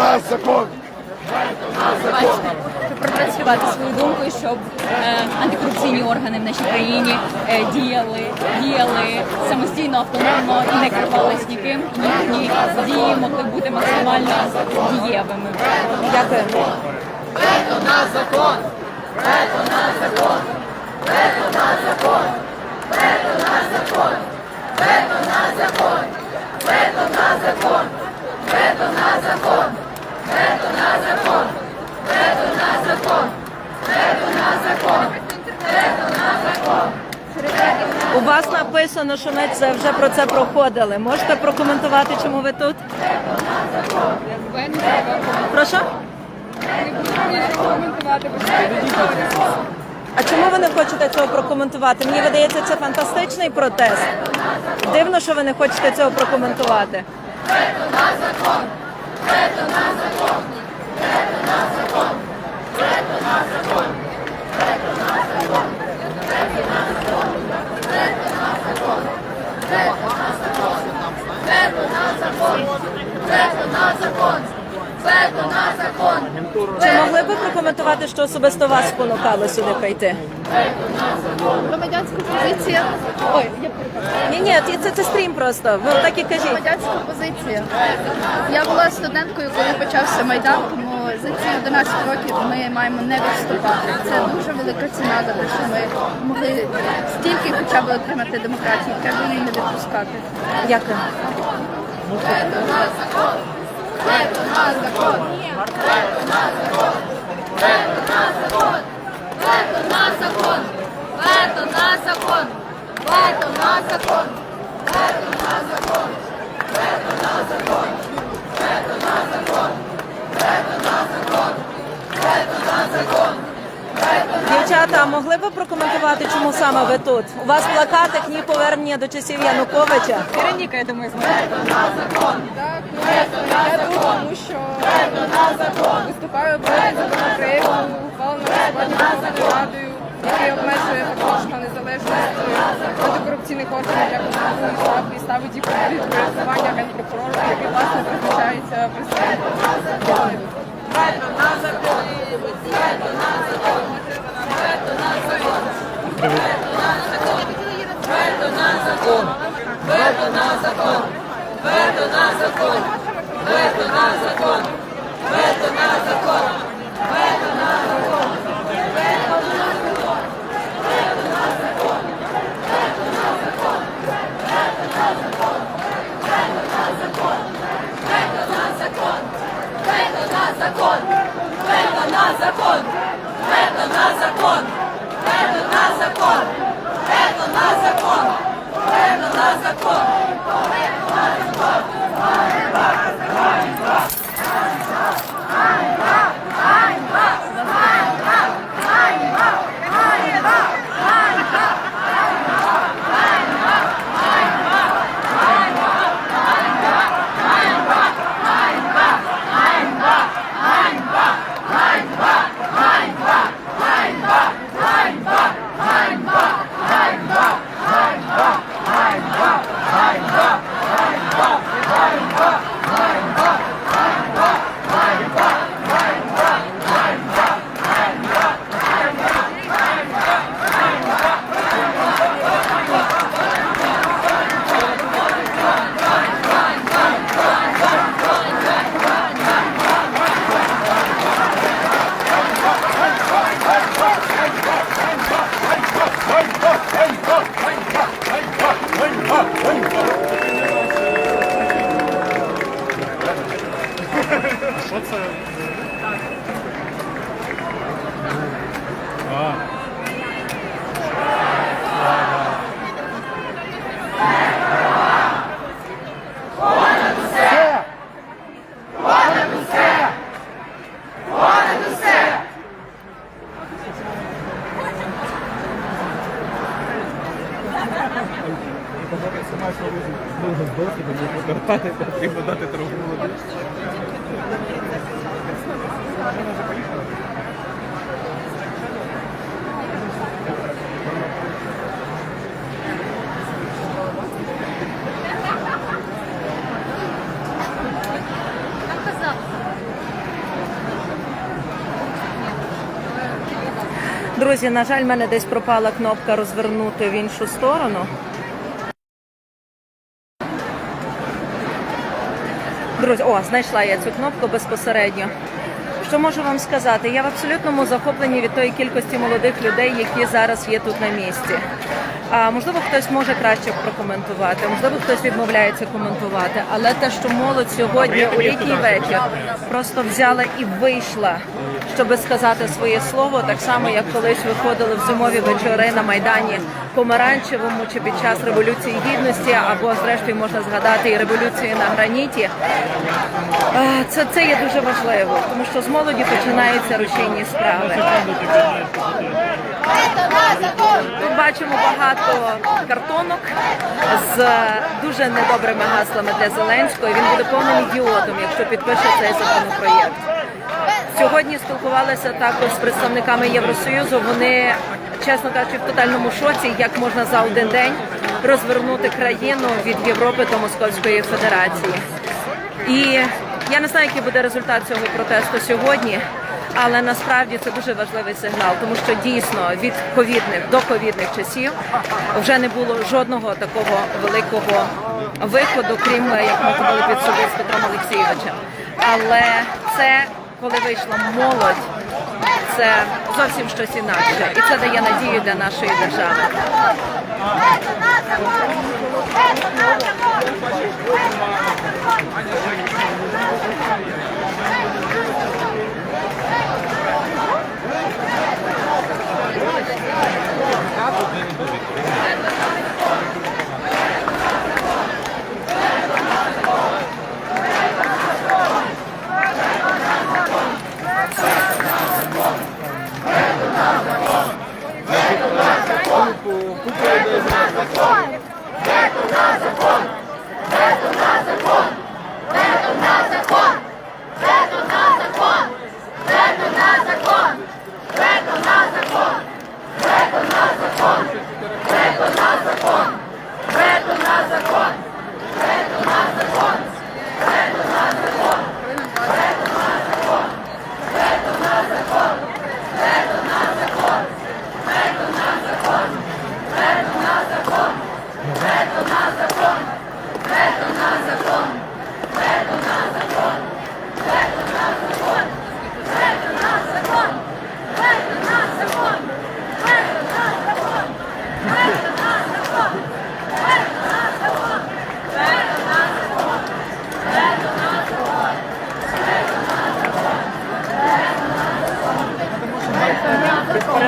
нас закон! щоб пропрацювати свою думку, щоб е, антикорупційні органи в нашій країні е, діяли, діяли самостійно, автономно і не керувались ніким. Їхні дії могли бути максимально дієвими. Дякую. У вас написано, що ми це вже про це проходили. Можете прокоментувати, чому ви тут? Прошу? А чому ви не хочете цього прокоментувати? Мені видається, це фантастичний протест. Дивно, що ви не хочете цього прокоментувати. Вето на закон! Вето на закон! Чи могли б ви прокоментувати, що особисто вас спонукало сюди прийти? Громадянська позиція. Ой, я Ні, ні, це, це стрім просто. Ви так і кажіть. громадянська позиція. Я була студенткою, коли почався майдан, тому за ці 11 років ми маємо не відступати. Це дуже велика ціна за те, що ми могли стільки хоча б отримати демократії. Треба її не відпускати. Дякую. Дівчата, могли б ви прокоментувати, чому саме ви тут? У вас плакати «Ні повернення до часів Януковича. Вероніка, я думаю, знає. Так, на закон, тому що виступаю проти законопроекту, ухваленого сьогодні Верховною Радою, який обмежує також на незалежність антикорупційних органів, як у і ставить їх під підпорядкування генпрокурору, який власне призначається Потрібно на другу. Друзі, на жаль, в мене десь пропала кнопка розвернути в іншу сторону. Друзі, о, знайшла я цю кнопку безпосередньо. Що можу вам сказати? Я в абсолютному захопленні від тої кількості молодих людей, які зараз є тут на місці. А можливо, хтось може краще прокоментувати, можливо, хтось відмовляється коментувати. Але те, що молодь сьогодні у літній вечір просто взяла і вийшла, щоби сказати своє слово, так само як колись виходили в зимові вечори на майдані помаранчевому чи під час революції гідності, або зрештою можна згадати і революцію на граніті. Це, це є дуже важливо, тому що з молоді починаються рушійні справи. Тут бачимо багато картонок з дуже недобрими гаслами для Зеленського. Він буде повним ідіотом, якщо підпише цей законопроєкт. Сьогодні спілкувалися також з представниками Євросоюзу. Вони, чесно кажучи, в тотальному шоці, як можна за один день розвернути країну від Європи до Московської Федерації. І я не знаю, який буде результат цього протесту сьогодні, але насправді це дуже важливий сигнал, тому що дійсно від ковідних до ковідних часів вже не було жодного такого великого виходу, крім як ми ходили під суди з Петром Олексійовичем. Але це коли вийшла молодь, це зовсім щось інакше, і це дає надію для нашої держави.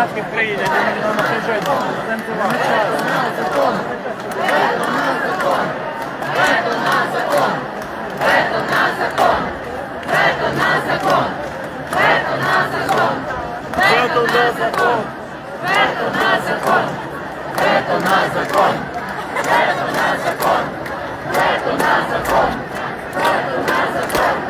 Порядки в країні, де нам приїжджають. Вето на закон! Вето на закон! Вето на закон! Вето на закон! Вето на закон! Вето на закон!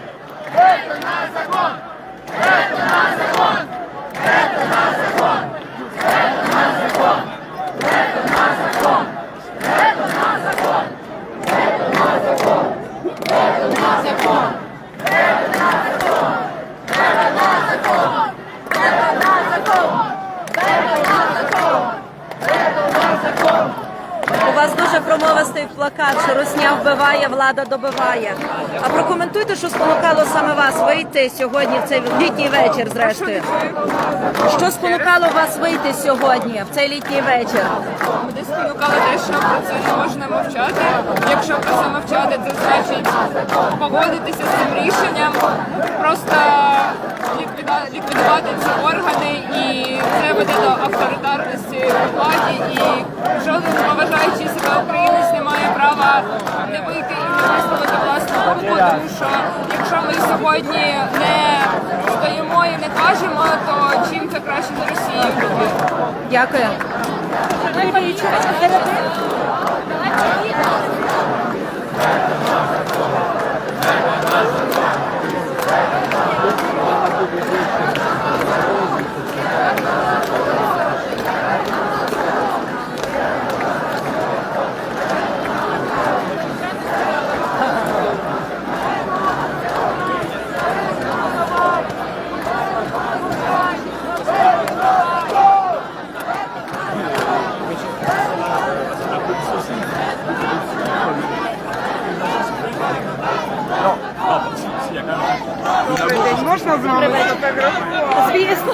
У вас промовистий плакат, що Русня вбиває, влада добиває. А прокоментуйте, що спонукало саме вас вийти сьогодні в цей літній вечір, зрештою. Що спонукало вас вийти сьогодні в цей літній вечір? Мене спонукало те, що про це не можна мовчати. Якщо про це мовчати, це значить погодитися з цим рішенням, просто ліквідувати ці органи, і це веде до авторитарності у владі. І жоден поважаючий себе українець не має права не вийти і висловити власне голову, тому що якщо ми сьогодні не стоїмо і не кажемо, то чим це краще за буде? Дякую. Можна з вами сфотографувати? Звісно.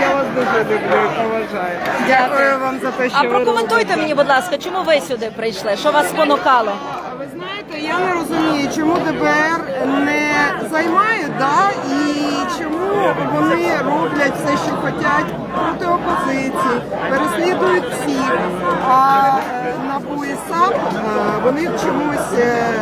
Я вас дуже люблю і поважаю. Дякую вам за те, що Прокоментуйте мені, будь ласка, чому ви сюди прийшли? Що вас спонукало? Ви знаєте, я не розумію, чому ДБР не займає, да, і чому вони роблять все, що хочуть проти опозиції, переслідують всіх. А е, САП е, вони чомусь е,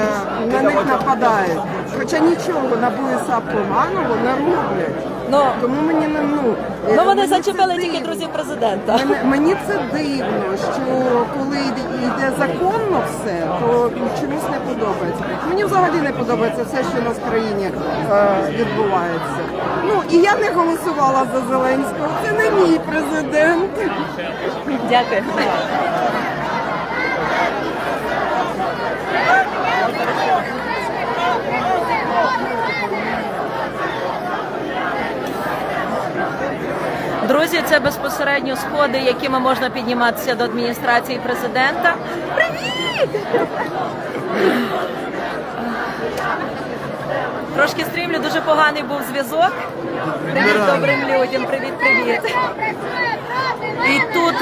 на них нападають. Хоча нічого НАБУ і САП поганого не роблять. Ну, Тому мені не ну, е, ну вони зачепили тільки друзів президента. Мене, мені це дивно, що коли йде, йде законно все, то чомусь не подобається. Мені взагалі не подобається все, що у нас в країні е, відбувається. Ну і я не голосувала за Зеленського. Це не мій президент. Дякую. Друзі, це безпосередньо сходи, якими можна підніматися до адміністрації президента. Привіт! Трошки стрімлю, дуже поганий був зв'язок. Привіт добрим людям, привіт, привіт. І тут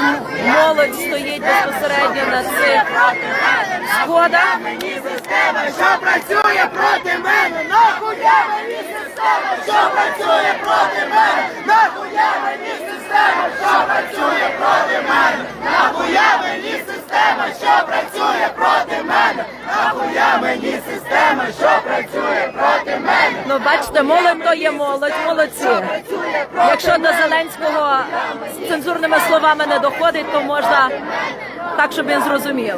молодь стоїть безпосередньо на цих сходах. Що працює проти мене? Нахуя мені система, що працює проти мене? Нахуя мені система, що працює проти мене? Нахуя мені система, що працює проти мене? Нахуя мені система, що працює проти мене? Ну, бачите, молодь то є молодь, молодці. Якщо до Зеленського з цензурними словами не доходить, то можна так, щоб він зрозумів.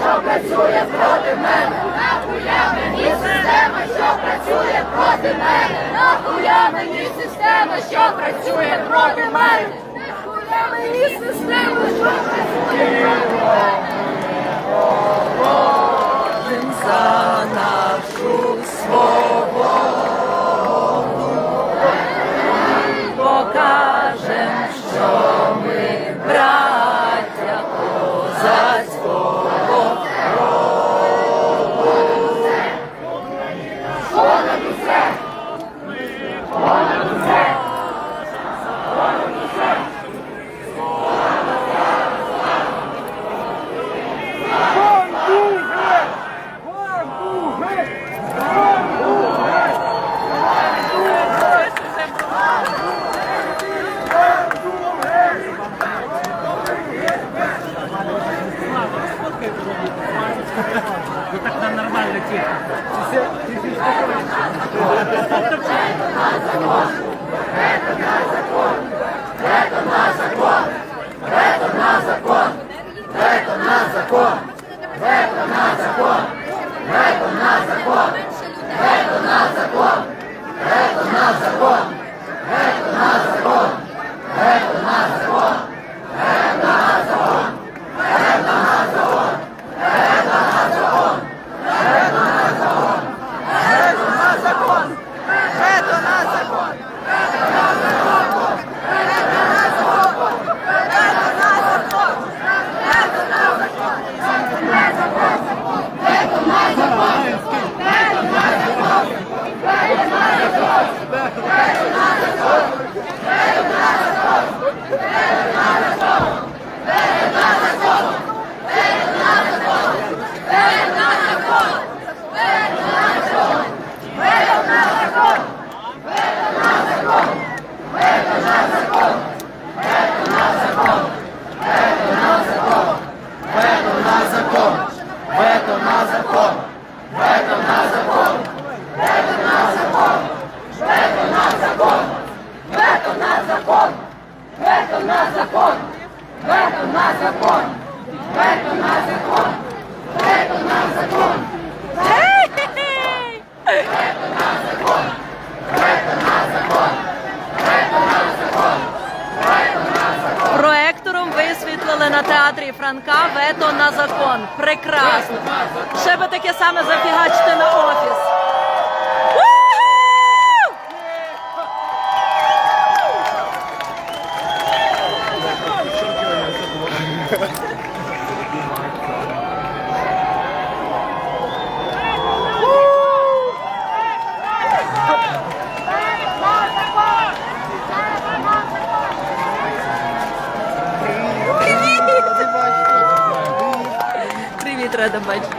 Що працює проти мене, Нахуя мені система, що працює проти мене? Нахуя мені система, що працює проти мене, куями системи, що За нашу свободу театрі вето на закон. Прекрасно. Ще би таке саме зафігачити на офіс. Уху! Привіт, рада бачити.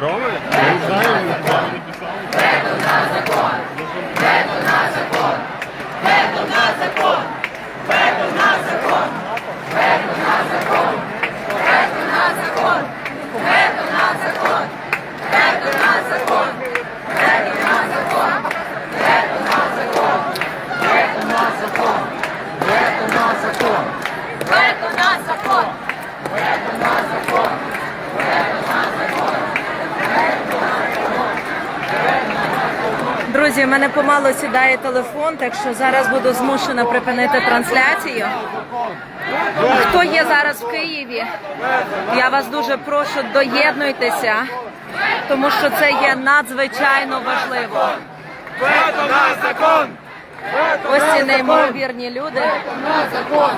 Рома? Я не знаю, він правильно писав. Друзі, в мене помало сідає телефон, так що зараз буду змушена припинити трансляцію. Хто є зараз в Києві? Я вас дуже прошу, доєднуйтеся, тому що це є надзвичайно важливо. На закон! Ось ці неймовірні люди. На закон!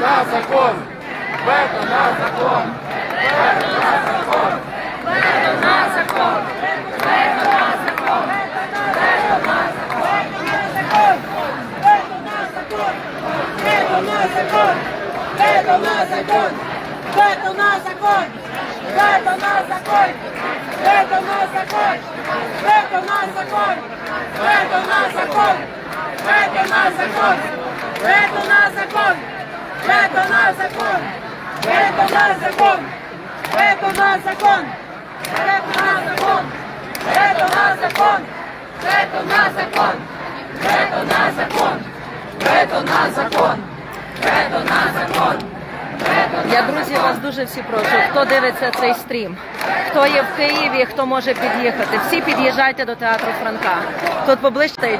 На закон! Вето на закон! Вето на закон! Вето на закон! Вето на закон! Вето на закон! Вето на закон! Вето на закон! Вето на закон! Вето на закон! Вето на закон! Вето на закон! Вето на закон! Вето на закон! Вето на закон! Вето на закон! Вето на закон! Вето на закон! Вето на закон! Вето на закон! Я друзі вас дуже всі прошу. Хто дивиться цей стрім, хто є в Києві, хто може під'їхати. Всі під'їжджайте до театру Франка. Тут поближче.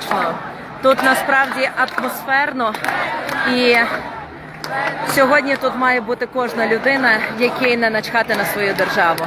Тут насправді атмосферно і сьогодні тут має бути кожна людина, якій не начхати на свою державу.